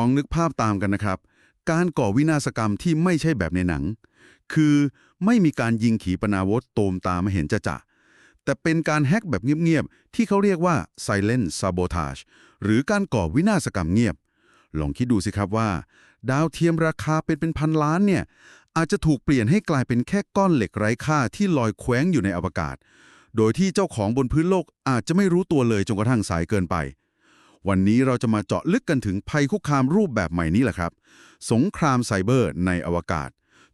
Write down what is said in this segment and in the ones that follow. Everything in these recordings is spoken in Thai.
องนึกภาพตามกันนะครับ การก่อวินาศกรรมที่ไม่ใช่แบบในหนัง คือไม่มีการยิงขีปนาวุธโตมตามมาเห็นจะจะแต่เป็นการแฮ็กแบบเงียบๆ ที่เขาเรียกว่า silent sabotage หรือการก่อวินาศกรรมเงียบ ลองคิดดูสิครับว่า ดาวเทียมราคาเป็นเป็นพันล้านเนี่ยอาจจะถูกเปลี่ยนให้กลายเป็นแค่ก้อนเหล็กไร้ค่าที่ลอยแคว้งอยู่ในอวกาศ โดยที่เจ้าของบนพื้นโลกอาจจะไม่รู้ตัวเลยจนกระทั่งสายเกินไป วันนี้เราจะมาเจาะลึกกันถึงภัยคุกคามรูปแบบใหม่นี้แหละครับ สงครามไซเบอร์ในอวกาศ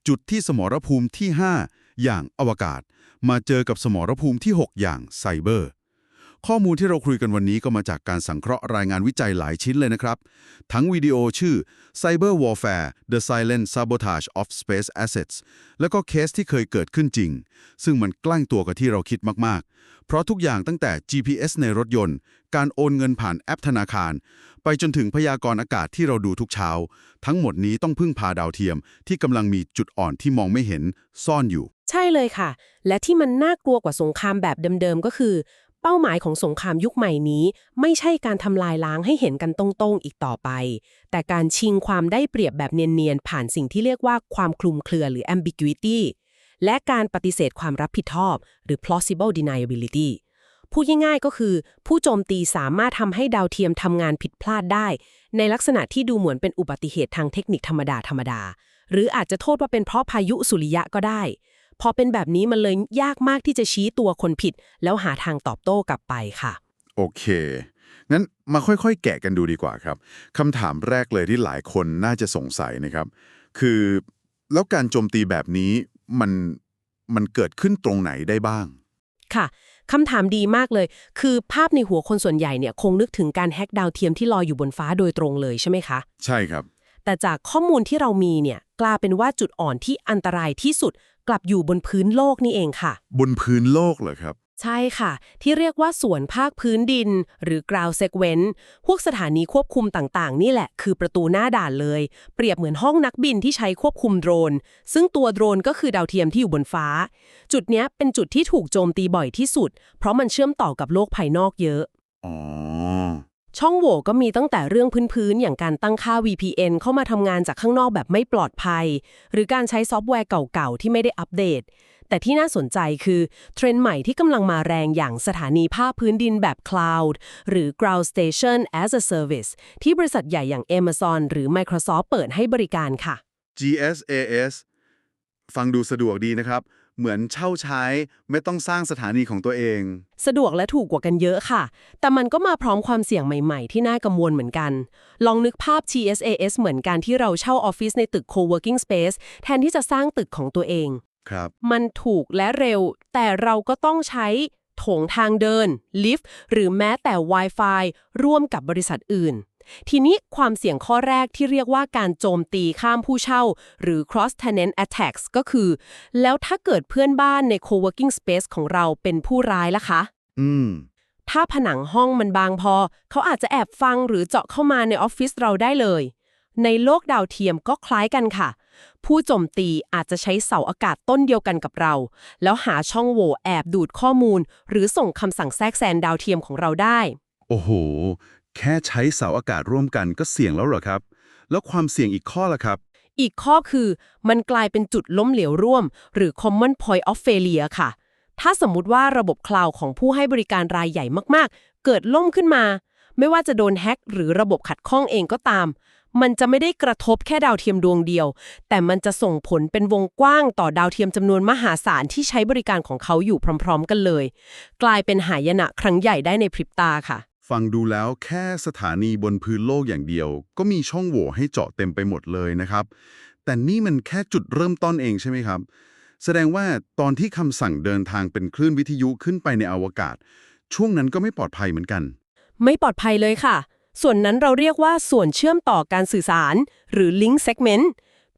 จุดที่สมรภูมิที่ 5 อย่างอวกาศ มาเจอกับสมรภูมิที่ 6 อย่างไซเบอร์ ข้อมูลที่เราคุยกันวันนี้ก็มาจากการสังเคราะห์รายงานวิจัยหลายชิ้นเลยนะครับ ทั้งวิดีโอชื่อ Cyber Warfare The Silent Sabotage of Space Assets แล้วก็เคสที่เคยเกิดขึ้นจริง ซึ่งมันใกล้ตัวกับที่เราคิดมาก ๆ เพราะทุกอย่างตั้งแต่ GPS ในรถยนต์ การโอนเงินผ่านแอปธนาคาร ไปจนถึงพยากรณ์อากาศที่เราดูทุกเช้า ทั้งหมดนี้ต้องพึ่งพาดาวเทียม ที่กำลังมีจุดอ่อนที่มองไม่เห็นซ่อนอยู่ ใช่เลยค่ะ และที่มันน่ากลัวกว่าสงครามแบบเดิมๆก็คือ เป้าหมายของสงครามยุคใหม่นี้ ไม่ใช่การทำลายล้างให้เห็นกันตรงๆอีกต่อไป แต่การชิงความได้เปรียบแบบเนียนๆ ผ่านสิ่งที่เรียกว่าความคลุมเครือหรือ ambiguity และการปฏิเสธความรับผิดชอบ หรือ plausible deniability พูดง่ายๆก็คือ ผู้โจมตีสามารถทำให้ดาวเทียมทำงานผิดพลาดได้ ในลักษณะที่ดูเหมือนเป็นอุบัติเหตุทางเทคนิคธรรมดาธรรมดา หรืออาจจะโทษว่าเป็นเพราะพายุสุริยะก็ได้ พอเป็นแบบนี้มันเลยยากมากที่จะชี้ตัวคนผิด แล้วหาทางตอบโต้กลับไปค่ะ โอเค งั้นมาค่อยๆ แกะกันดูดีกว่าครับคำถามแรกเลยที่หลายคนน่าจะสงสัยนะครับ คือแล้วการโจมตีแบบนี้มันมันเกิดขึ้นตรงไหนได้บ้าง ค่ะคำถามดีมากเลย คือภาพในหัวคนส่วนใหญ่เนี่ยคงนึกถึงการแฮ็กดาวเทียมที่ลอยอยู่บนฟ้าโดยตรงเลยใช่ไหมคะ ใช่ครับ แต่จากข้อมูลที่เรามีเนี่ยกลายเป็นว่าจุดอ่อนที่อันตรายที่สุด กลับอยู่บนพื้นโลกนี่เองค่ะ บนพื้นโลกเหรอครับ ใช่ค่ะ ที่เรียกว่าส่วนภาคพื้นดิน หรือ ground segment พวกสถานีควบคุมต่างๆ นี่แหละ คือประตูหน้าด่านเลย เปรียบเหมือนห้องนักบินที่ใช้ควบคุมโดรน ซึ่งตัวโดรนก็คือดาวเทียมที่อยู่บนฟ้า จุดเนี้ยเป็นจุดที่ถูกโจมตีบ่อยที่สุด เพราะมันเชื่อมต่อกับโลกภายนอกเยอะอ๋อ ช่องโหว่ก็มีตั้งแต่เรื่องพื้นๆ อย่างการตั้งค่า VPN เข้ามาทำงานจากข้างนอกแบบไม่ปลอดภัย หรือการใช้ซอฟต์แวร์เก่าๆ ที่ไม่ได้อัปเดต แต่ที่น่าสนใจคือ เทรนด์ใหม่ที่กำลังมาแรงอย่างสถานีภาคพื้นดินแบบ Cloud หรือ Ground Station as a Service ที่บริษัทใหญ่อย่าง Amazon หรือ Microsoft เปิดให้บริการค่ะ GSAS ฟังดูสะดวกดีนะครับ เหมือนเช่าใช้ไม่ต้องสร้างสถานีของตัวเอง สะดวกและถูกกว่ากันเยอะค่ะ แต่มันก็มาพร้อมความเสี่ยงใหม่ๆ ที่น่ากังวลเหมือนกัน ลองนึกภาพ TSAS เหมือนการที่เราเช่าออฟฟิศในตึก co-working space แทนที่จะสร้างตึกของตัวเองครับ มันถูกและเร็ว แต่เราก็ต้องใช้โถงทางเดิน ลิฟต์ หรือแม้แต่ Wi-Fi ร่วมกับบริษัทอื่น ทีนี้ความเสี่ยงข้อแรกที่เรียกว่าการโจมตีข้ามผู้เช่า หรือ cross tenant attacks ก็คือ แล้วถ้าเกิดเพื่อนบ้านใน co-working space ของเราเป็นผู้ร้ายล่ะคะ อืม ถ้าผนังห้องมันบางพอ เขาอาจจะแอบฟังหรือเจาะเข้ามาในออฟฟิศเราได้เลย ในโลกดาวเทียมก็คล้ายกันค่ะ ผู้โจมตีอาจจะใช้เสาอากาศต้นเดียวกันกับเรา แล้วหาช่องโหว่แอบดูดข้อมูล หรือส่งคำสั่งแทรกแซงดาวเทียมของเราได้ โอ้โห แค่ใช้เสาอากาศร่วมกันก็เสี่ยงแล้วเหรอครับ แล้วความเสี่ยงอีกข้อล่ะครับ อีกข้อคือมันกลายเป็นจุดล้มเหลวร่วม หรือ common point of failure ค่ะ ถ้าสมมุติว่าระบบคลาวด์ของผู้ให้บริการรายใหญ่มากๆ เกิดล่มขึ้นมา ไม่ว่าจะโดนแฮ็กหรือระบบขัดข้องเองก็ตาม มันจะไม่ได้กระทบแค่ดาวเทียมดวงเดียว แต่มันจะส่งผลเป็นวงกว้างต่อดาวเทียมจำนวนมหาศาลที่ใช้บริการของเขาอยู่พร้อม ๆ กันเลย กลายเป็นหายนะครั้งใหญ่ได้ในพริบตาค่ะ ฟังดูแล้วแค่สถานีบนพื้นโลกอย่างเดียว ก็มีช่องโหว่ให้เจาะเต็มไปหมดเลยนะครับ แต่นี่มันแค่จุดเริ่มต้นเองใช่ไหมครับ แสดงว่าตอนที่คำสั่งเดินทางเป็นคลื่นวิทยุขึ้นไปในอวกาศ ช่วงนั้นก็ไม่ปลอดภัยเหมือนกัน ไม่ปลอดภัยเลยค่ะ ส่วนนั้นเราเรียกว่าส่วนเชื่อมต่อการสื่อสาร หรือ link segment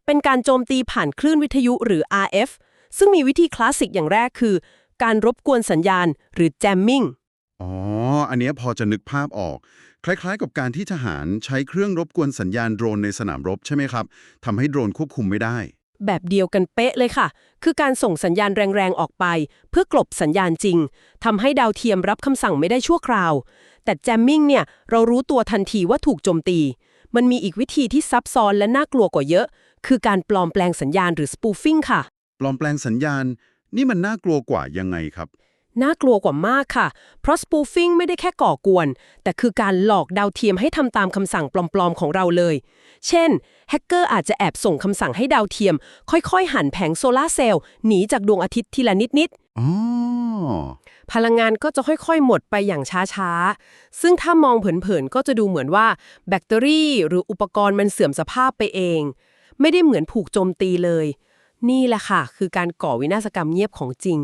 เป็นการโจมตีผ่านคลื่นวิทยุหรือ RF ซึ่งมีวิธีคลาสสิกอย่างแรกคือ การรบกวนสัญญาณหรือ jamming อ๋อ อันเนี้ยพอจะนึกภาพออก คล้ายๆ กับการที่ทหารใช้เครื่องรบกวนสัญญาณโดรนในสนามรบใช่ไหมครับทำให้โดรนควบคุมไม่ได้ แบบเดียวกันเป๊ะเลยค่ะ คือการส่งสัญญาณแรงๆ ออกไป เพื่อกลบสัญญาณจริงทำให้ดาวเทียมรับคำสั่งไม่ได้ชั่วคราว แต่ jamming เนี่ยเรารู้ตัวทันทีว่าถูกโจมตี มันมีอีกวิธีที่ซับซ้อนและน่ากลัวกว่าเยอะ คือการปลอมแปลงสัญญาณหรือ spoofing ค่ะ ปลอมแปลงสัญญาณ นี่มันน่ากลัวกว่ายังไงครับ น่ากลัวกว่ามากค่ะ เพราะ spoofing ไม่ได้แค่ก่อกวน แต่คือการหลอกดาวเทียมให้ทำตามคำสั่งปลอมๆของเราเลย เช่น แฮกเกอร์อาจจะแอบส่งคำสั่งให้ดาวเทียม ค่อยๆ หันแผงโซลาร์เซลล์หนีจากดวงอาทิตย์ทีละนิดๆอ๋อพลังงานก็จะค่อยๆ หมดไปอย่างช้าๆ ซึ่งถ้ามองเผินๆ ก็จะดูเหมือนว่าแบตเตอรี่ หรืออุปกรณ์มันเสื่อมสภาพไปเอง ไม่ได้เหมือนผูกโจมตีเลย นี่แหละค่ะ คือการก่อวินาศกรรมเงียบของจริง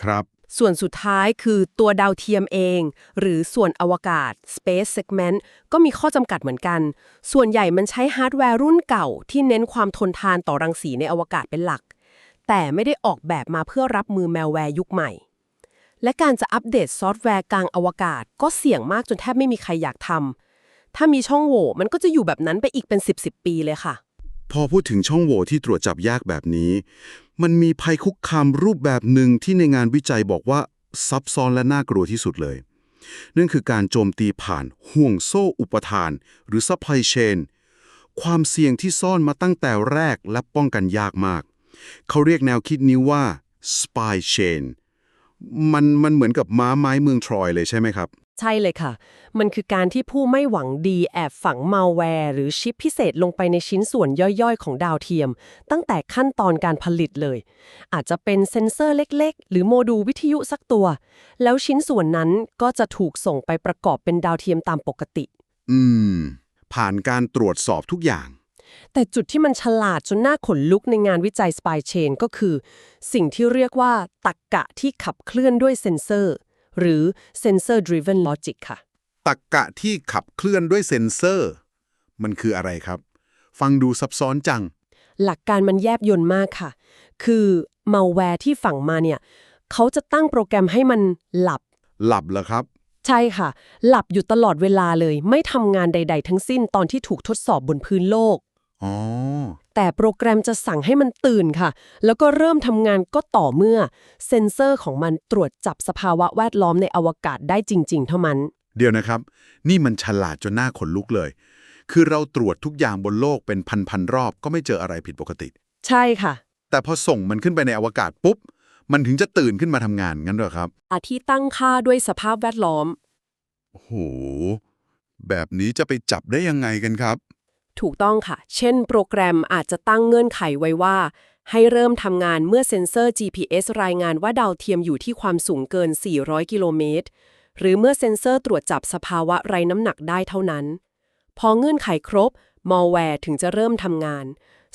ครับ ส่วนสุดท้ายคือตัวดาวเทียมเอง หรือส่วนอวกาศ Space Segment ก็มีข้อจำกัดเหมือนกัน ส่วนใหญ่มันใช้ฮาร์ดแวร์รุ่นเก่า ที่เน้นความทนทานต่อรังสีในอวกาศเป็นหลัก แต่ไม่ได้ออกแบบมาเพื่อรับมือแมลแวร์ยุคใหม่ และการจะอัปเดตซอฟต์แวร์กลางอวกาศ ก็เสี่ยงมากจนแทบไม่มีใครอยากทำถ้ามีช่องโหว่มันก็จะอยู่แบบนั้นไปอีกเป็น 10 10ปีเลยค่ะ พอพูดถึงช่องโหว่ที่ตรวจจับยากแบบนี้ มันมีภัยคุกคามรูปแบบหนึ่งที่ในงานวิจัยบอกว่าซับซ้อนและน่ากลัวที่สุดเลย นั่นคือการโจมตีผ่านห่วงโซ่อุปทาน หรือ supply chain ความเสี่ยงที่ซ่อนมาตั้งแต่แรกและป้องกันยากมาก เขาเรียกแนวคิดนี้ว่า spy chain มันมันเหมือนกับม้าไม้เมืองทรอยเลยใช่ไหมครับ ใช่เลยค่ะ มันคือการที่ผู้ไม่หวังดีแอบฝังมัลแวร์หรือชิปพิเศษลงไปในชิ้นส่วนย่อยๆ ของดาวเทียม ตั้งแต่ขั้นตอนการผลิตเลย อาจจะเป็นเซ็นเซอร์เล็กๆ หรือโมดูลวิทยุสักตัว แล้วชิ้นส่วนนั้นก็จะถูกส่งไปประกอบเป็นดาวเทียมตามปกติ อืม ผ่านการตรวจสอบทุกอย่าง แต่จุดที่มันฉลาดจนน่าขนลุกในงานวิจัย Spy Chain ก็คือ สิ่งที่เรียกว่าตรรกะที่ขับเคลื่อนด้วยเซ็นเซอร์ หรือ Sensor Driven Logic ค่ะตักกะที่ขับเคลื่อนด้วยเซ็นเซอร์ มันคืออะไรครับ ฟังดูซับซ้อนจัง หลักการมันแยบยลมากค่ะ คือมัลแวร์ที่ฝังมาเนี่ย เขาจะตั้งโปรแกรมให้มันหลับ หลับเหรอครับ ใช่ค่ะ หลับอยู่ตลอดเวลาเลย ไม่ทำงานใด ๆ ทั้งสิ้นตอนที่ถูกทดสอบบนพื้นโลก อ๋อ แต่โปรแกรมจะสั่งให้มันตื่นค่ะ แล้วก็เริ่มทำงานก็ต่อเมื่อ เซ็นเซอร์ของมันตรวจจับสภาวะแวดล้อมในอวกาศได้จริง ๆ เท่านั้น เดี๋ยวนะครับ นี่มันฉลาดจนหน้าขนลุกเลย คือเราตรวจทุกอย่างบนโลกเป็นพันๆรอบก็ไม่เจออะไรผิดปกติ ใช่ค่ะ แต่พอส่งมันขึ้นไปในอวกาศปุ๊บ มันถึงจะตื่นขึ้นมาทำงานงั้นเหรอครับอาที่ตั้งค่าด้วยสภาพแวดล้อม โอ้โห แบบนี้จะไปจับได้ยังไงกันครับ ถูกต้องค่ะ เช่น โปรแกรมอาจจะตั้งเงื่อนไขไว้ว่า ให้เริ่มทำงานเมื่อเซ็นเซอร์ GPS รายงานว่าดาวเทียมอยู่ที่ความสูงเกิน 400 กิโลเมตร หรือเมื่อเซ็นเซอร์ตรวจจับสภาวะไร้น้ำหนักได้เท่านั้น พอเงื่อนไขครบมอลแวร์ถึงจะเริ่มทำงาน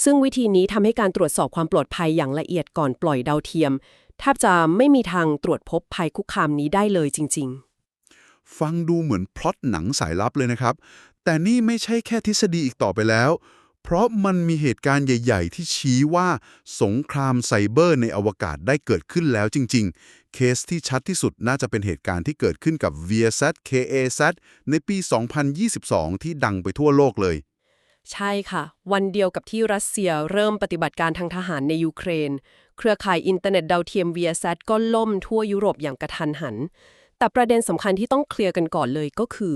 ซึ่งวิธีนี้ทำให้การตรวจสอบความปลอดภัยอย่างละเอียดก่อนปล่อยดาวเทียมแทบจะไม่มีทางตรวจพบภัยคุกคามนี้ได้เลยจริง ๆ ฟังดูเหมือนพล็อตหนังสายลับเลยนะครับ แต่นี่ไม่ใช่แค่ทฤษฎีอีกต่อไปแล้ว เพราะมันมีเหตุการณ์ใหญ่ ๆ ที่ชี้ว่าสงครามไซเบอร์ในอวกาศได้เกิดขึ้นแล้วจริง ๆ เคสที่ชัดที่สุดน่าจะเป็นเหตุการณ์ที่เกิดขึ้นกับ VSAT KASAT ในปี 2022 ที่ดังไปทั่วโลกเลย ใช่ค่ะ วันเดียวกับที่รัสเซียเริ่มปฏิบัติการทางทหารในยูเครน เครือข่ายอินเทอร์เน็ตดาวเทียม Viasat ก็ล่มทั่วยุโรปอย่างกระทันหันแต่ประเด็นสำคัญที่ต้องเคลียร์กันก่อนเลยก็คือ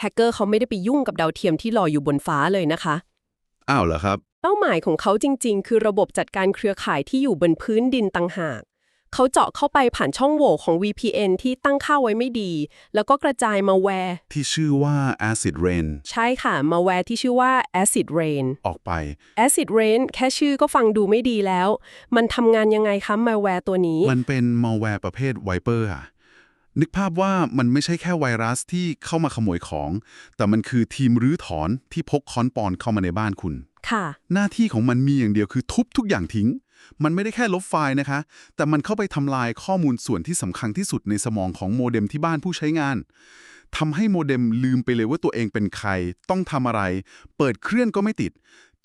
แฮกเกอร์เขาไม่ได้ไปยุ่งกับดาวเทียมที่ลอยอยู่บนฟ้าเลยนะคะ อ้าวเหรอครับ เป้าหมายของเขาจริง ๆ คือระบบจัดการเครือข่ายที่อยู่บนพื้นดินต่างหาก เขาเจาะเข้าไปผ่านช่องโหว่ของ VPN ที่ตั้งค่าไว้ไม่ดี แล้วก็กระจายมาแวร์ ที่ชื่อว่า Acid Rain ใช่ค่ะ มาแวร์ที่ชื่อว่า Acid Rain ออกไป Acid Rain แค่ชื่อก็ฟังดูไม่ดีแล้ว มันทำงานยังไงคะ malware ตัวนี้ มันเป็นมัลแวร์ประเภทไวเปอร์อะ นึกภาพว่ามันไม่ใช่แค่ไวรัสที่เข้ามาขโมยของ แต่มันคือทีมรื้อถอนที่พกค้อนปอนเข้ามาในบ้านคุณ ค่ะ หน้าที่ของมันมีอย่างเดียวคือทุบทุกอย่างทิ้ง มันไม่ได้แค่ลบไฟล์นะคะ แต่มันเข้าไปทำลายข้อมูลส่วนที่สำคัญที่สุดในสมองของโมเด็มที่บ้านผู้ใช้งานทำให้โมเด็มลืมไปเลยว่าตัวเองเป็นใคร ต้องทำอะไร เปิดเครื่องก็ไม่ติด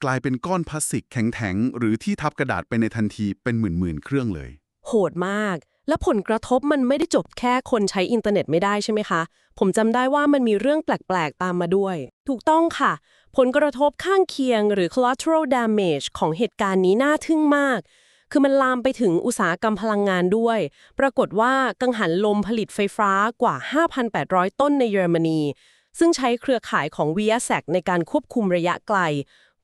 กลายเป็นก้อนพลาสติกแข็งๆหรือที่ทับกระดาษไปในทันทีเป็นหมื่นๆเครื่องเลย โหดมาก และผลกระทบมันไม่ได้จบแค่คนใช้อินเทอร์เน็ตไม่ได้ใช่ไหมคะ ผมจำได้ว่ามันมีเรื่องแปลก ๆ ตามมาด้วย ถูกต้องค่ะ ผลกระทบข้างเคียงหรือ collateral damage ของเหตุการณ์นี้น่าทึ่งมาก คือมันลามไปถึงอุตสาหกรรมพลังงานด้วย ปรากฏว่ากังหันลมผลิตไฟฟ้ากว่า 5,800 ต้นในเยอรมนี ซึ่งใช้เครือข่ายของ v i a s a c ในการควบคุมระยะไกล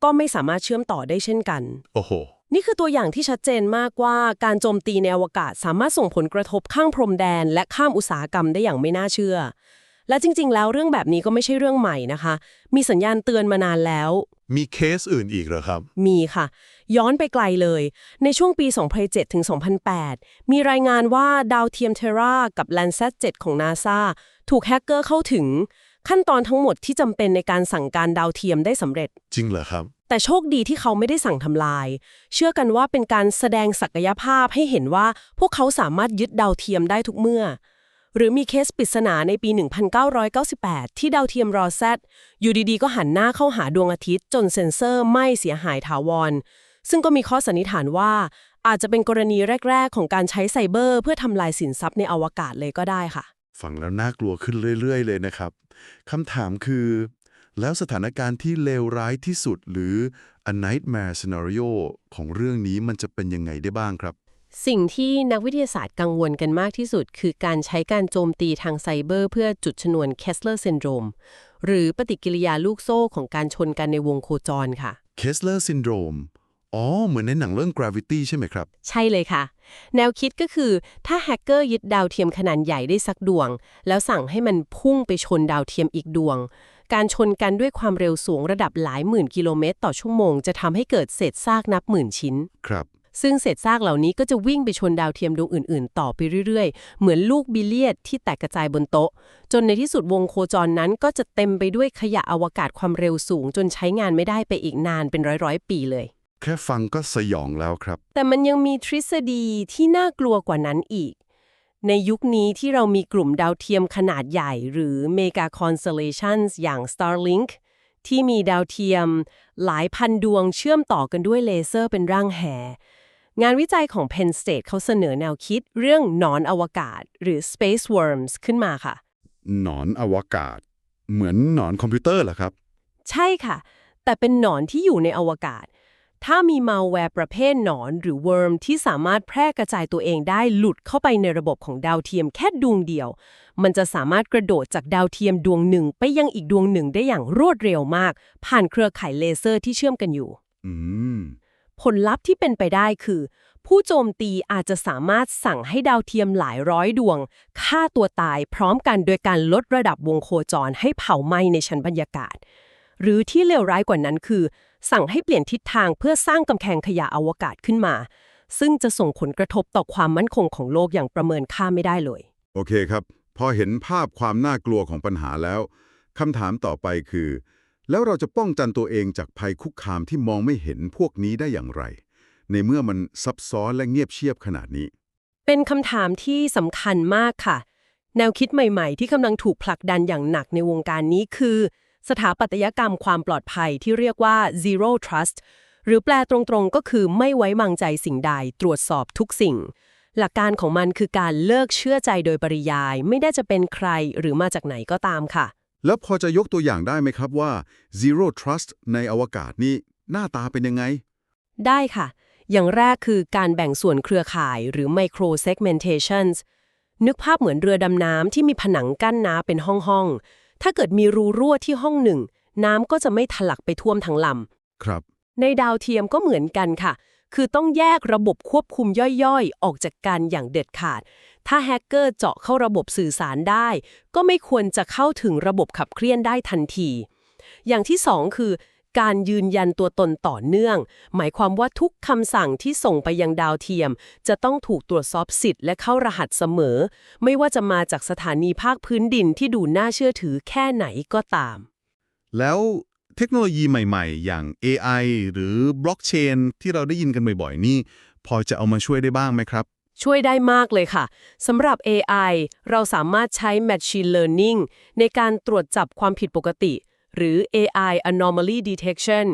ก็ไม่สามารถเชื่อมต่อได้เช่นกัน โอ้โห นี่คือตัวอย่างที่ชัดเจนมากว่าการโจมตีในอวกาศสามารถส่งผลกระทบข้างพรมแดน และข้ามอุตสาหกรรมได้อย่างไม่น่าเชื่อ และจริง ๆ แล้วเรื่องแบบนี้ก็ไม่ใช่เรื่องใหม่นะคะ มีสัญญาณเตือนมานานแล้ว มีเคสอื่นอีกเหรอครับ มีค่ะ ย้อนไปไกลเลย ในช่วงปี 2007ถึง2008 มีรายงานว่าดาวเทียมเทรากับ Landsat 7 ของ NASA ถูกแฮกเกอร์เข้าถึง ขั้นตอนทั้งหมดที่จำเป็นในการสั่งการดาวเทียมได้สำเร็จ จริงเหรอครับ แต่โชคดีที่เขาไม่ได้สั่งทำลาย เชื่อกันว่าเป็นการแสดงศักยภาพให้เห็นว่าพวกเขาสามารถยึดดาวเทียมได้ทุกเมื่อ หรือมีเคสปริศนาในปี 1998 ที่ดาวเทียมรอแซดอยู่ดีๆ ก็หันหน้าเข้าหาดวงอาทิตย์จนเซ็นเซอร์ไม่เสียหายถาวร ซึ่งก็มีข้อสันนิษฐานว่า อาจจะเป็นกรณีแรก ๆ ของการใช้ไซเบอร์ เพื่อทำลายสินทรัพย์ในอวกาศเลยก็ได้ค่ะ ฟังแล้วน่ากลัวขึ้นเรื่อย ๆ เลยนะครับคำถามคือ แล้วสถานการณ์ที่เลวร้ายที่สุดหรือ a nightmare scenario ของเรื่องนี้มันจะเป็นยังไงได้บ้างครับ สิ่งที่นักวิทยาศาสตร์กังวลกันมากที่สุด คือการใช้การโจมตีทางไซเบอร์ เพื่อจุดชนวน Kessler Syndrome หรือปฏิกิริยาลูกโซ่ของการชนกันในวงโคจรค่ะ Kessler syndrome อ๋อ เหมือนในหนังเรื่อง gravity ใช่ไหมครับ ใช่เลยค่ะ แนวคิดก็คือ ถ้าแฮกเกอร์ยึดดาวเทียมขนาดใหญ่ได้สักดวง แล้วสั่งให้มันพุ่งไปชนดาวเทียมอีกดวง การชนกันด้วยความเร็วสูงระดับหลายหมื่นกิโลเมตรต่อชั่วโมง จะทำให้เกิดเศษซากนับหมื่นชิ้น ครับ ซึ่งเศษซากเหล่านี้ก็จะวิ่งไปชนดาวเทียมดวงอื่น ๆ ต่อไปเรื่อย ๆ เหมือนลูกบิลเลียดที่แตกกระจายบนโต๊ะ จนในที่สุดวงโคจรนั้นก็จะเต็มไปด้วยขยะอวกาศความเร็วสูง จนใช้งานไม่ได้ไปอีกนานเป็นร้อยๆ ปีเลย แค่ฟังก็สยองแล้วครับ แต่มันยังมีทฤษฎีที่น่ากลัวกว่านั้นอีก ในยุคนี้ที่เรามีกลุ่มดาวเทียมขนาดใหญ่ หรือ Mega Constellations อย่าง Starlink ที่มีดาวเทียม หลายพันดวงเชื่อมต่อกันด้วยเลเซอร์เป็นร่างแห งานวิจัยของ Penn State เขาเสนอแนวคิดเรื่องหนอนอวกาศ หรือ Space Worms ขึ้นมาค่ะ หนอนอวกาศ เหมือนหนอนคอมพิวเตอร์เหรอครับ ใช่ค่ะ แต่เป็นหนอนที่อยู่ในอวกาศ ถ้ามีมาแวร์ประเภทหนอนหรือ worm ที่สามารถแพร่กระจายตัวเองได้หลุดเข้าไปในระบบของดาวเทียมแค่ดวงเดียว มันจะสามารถกระโดดจากดาวเทียมดวงหนึ่งไปยังอีกดวงหนึ่งได้อย่างรวดเร็วมาก ผ่านเครือข่ายเลเซอร์ที่เชื่อมกันอยู่อืมผลลัพธ์ที่เป็นไปได้คือ ผู้โจมตีอาจจะสามารถสั่งให้ดาวเทียมหลายร้อยดวงฆ่าตัวตายพร้อมกันโดยการลดระดับวงโคจรให้เผาไหม้ในชั้นบรรยากาศ หรือที่เลวร้ายกว่านั้นคือ สั่งให้เปลี่ยนทิศทางเพื่อสร้างกำแพงขยะอวกาศขึ้นมา ซึ่งจะส่งผลกระทบต่อความมั่นคงของโลกอย่างประเมินค่าไม่ได้เลย โอเคครับ พอเห็นภาพความน่ากลัวของปัญหาแล้วคำถามต่อไปคือ แล้วเราจะป้องกันตัวเองจากภัยคุกคามที่มองไม่เห็นพวกนี้ได้อย่างไร ในเมื่อมันซับซ้อนและเงียบเชียบขนาดนี้ เป็นคำถามที่สำคัญมากค่ะ แนวคิดใหม่ ๆ ที่กำลังถูกผลักดันอย่างหนักในวงการนี้คือ สถาปัตยกรรมความปลอดภัยที่เรียกว่า zero trust หรือแปลตรงๆก็คือไม่ไว้วางใจสิ่งใดตรวจสอบทุกสิ่ง หลักการของมันคือการเลิกเชื่อใจโดยปริยาย ไม่ได้จะเป็นใครหรือมาจากไหนก็ตามค่ะ แล้วพอจะยกตัวอย่างได้ไหมครับว่า zero trust ในอวกาศนี่หน้าตาเป็นยังไง ได้ค่ะ อย่างแรกคือการแบ่งส่วนเครือข่ายหรือ micro segmentations นึกภาพเหมือนเรือดำน้ำที่มีผนังกั้นน้ำเป็นห้องๆ ถ้าเกิดมีรูรั่วที่ห้องหนึ่ง น้ำก็จะไม่ทะลักไปท่วมทั้งลครับำในดาวเทียมก็เหมือนกันค่ะ คือต้องแยกระบบควบคุมย่อยๆ ออกจากกันอย่างเด็ดขาด ถ้าแฮกเกอร์เจาะเข้าระบบสื่อสารได้ ก็ไม่ควรจะเข้าถึงระบบขับเคลื่อนได้ทันที อย่างที่สองคือ การยืนยันตัวตนต่อเนื่อง หมายความว่าทุกคำสั่งที่ส่งไปยังดาวเทียม จะต้องถูกตรวจสอบสิทธิ์และเข้ารหัสเสมอ ไม่ว่าจะมาจากสถานีภาคพื้นดินที่ดูน่าเชื่อถือแค่ไหนก็ตาม แล้วเทคโนโลยีใหม่ๆ อย่าง AI หรือบล็อกเชนที่เราได้ยินกันบ่อยๆ นี่ พอจะเอามาช่วยได้บ้างไหมครับช่วยได้มากเลยค่ะ สำหรับ AI เราสามารถใช้ Machine Learning ในการตรวจจับความผิดปกติ หรือ AI Anomaly Detection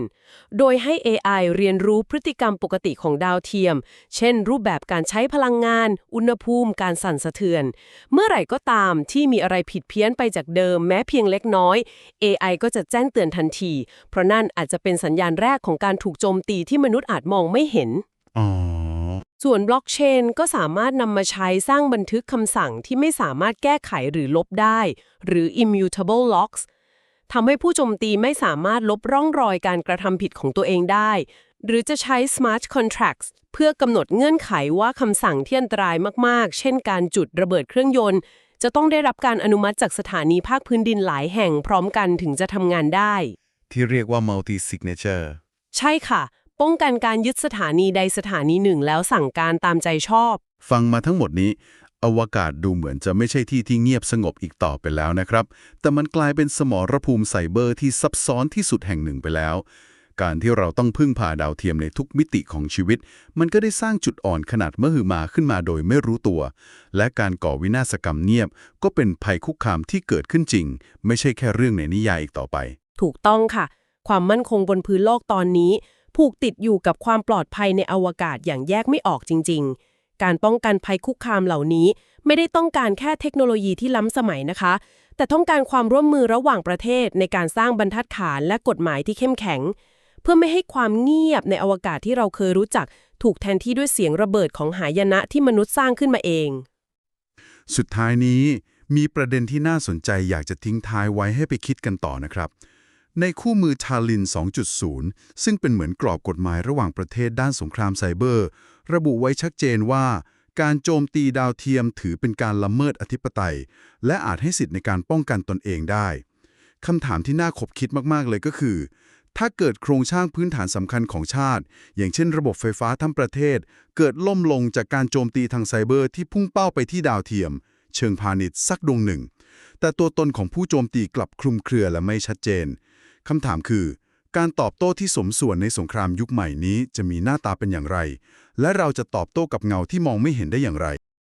โดยให้ AI เรียนรู้พฤติกรรมปกติของดาวเทียม เช่น รูปแบบการใช้พลังงาน อุณหภูมิ การสั่นสะเทือน เมื่อไหร่ก็ตามที่มีอะไรผิดเพี้ยนไปจากเดิมแม้เพียงเล็กน้อย AI ก็จะแจ้งเตือนทันที เพราะนั่นอาจจะเป็นสัญญาณแรกของการถูกโจมตีที่มนุษย์อาจมองไม่เห็นอ๋อส่วนบล็อกเชนก็สามารถนำมาใช้สร้างบันทึกคำสั่งที่ไม่สามารถแก้ไขหรือลบได้ หรือ immutable locks ทำให้ผู้โจมตีไม่สามารถลบร่องรอยการกระทำผิดของตัวเองได้ หรือจะใช้ smart contracts เพื่อกำหนดเงื่อนไขว่าคำสั่งที่อันตรายมากๆ เช่นการจุดระเบิดเครื่องยนต์ จะต้องได้รับการอนุมัติจากสถานีภาคพื้นดินหลายแห่งพร้อมกันถึงจะทำงานได้ ที่เรียกว่า multi signature ใช่ค่ะ ป้องกันการยึดสถานีใดสถานีหนึ่งแล้วสั่งการตามใจชอบ ฟังมาทั้งหมดนี้ อวกาศดูเหมือนจะไม่ใช่ที่ที่เงียบสงบอีกต่อไปแล้วนะครับ แต่มันกลายเป็นสมรภูมิไซเบอร์ที่ซับซ้อนที่สุดแห่งหนึ่งไปแล้ว การที่เราต้องพึ่งพาดาวเทียมในทุกมิติของชีวิต มันก็ได้สร้างจุดอ่อนขนาดมหึมาขึ้นมาโดยไม่รู้ตัว และการก่อวินาศกรรมเงียบ ก็เป็นภัยคุกคามที่เกิดขึ้นจริง ไม่ใช่แค่เรื่องในนิยายอีกต่อไป ถูกต้องค่ะ ความมั่นคงบนพื้นโลกตอนนี้ ผูกติดอยู่กับความปลอดภัยในอวกาศอย่างแยกไม่ออกจริง ๆ การป้องกันภัยคุกคามเหล่านี้ ไม่ได้ต้องการแค่เทคโนโลยีที่ล้ำสมัยนะคะ แต่ต้องการความร่วมมือระหว่างประเทศในการสร้างบรรทัดฐานและกฎหมายที่เข้มแข็ง เพื่อไม่ให้ความเงียบในอวกาศที่เราเคยรู้จัก ถูกแทนที่ด้วยเสียงระเบิดของหายนะที่มนุษย์สร้างขึ้นมาเอง สุดท้ายนี้มีประเด็นที่น่าสนใจอยากจะทิ้งท้ายไว้ให้ไปคิดกันต่อนะครับ ในคู่มือทาลิน 2.0 ซึ่งเป็นเหมือนกรอบกฎหมายระหว่างประเทศด้านสงครามไซเบอร์ ระบุไว้ชัดเจนว่า การโจมตีดาวเทียมถือเป็นการละเมิดอธิปไตย และอาจให้สิทธิ์ในการป้องกันตนเองได้คำถามที่น่าขบคิดมาก ๆ เลยก็คือ ถ้าเกิดโครงสร้างพื้นฐานสำคัญของชาติ อย่างเช่น ระบบไฟฟ้าทั้งประเทศ เกิดล่มลงจากการโจมตีทางไซเบอร์ที่พุ่งเป้าไปที่ดาวเทียม เชิงพาณิชย์สักดวงหนึ่ง แต่ตัวตนของผู้โจมตีกลับคลุมเครือและไม่ชัดเจนคำถามคือ การตอบโต้ที่สมส่วนในสงครามยุคใหม่นี้จะมีหน้าตาเป็นอย่างไร และเราจะตอบโต้กับเงาที่มองไม่เห็นได้อย่างไร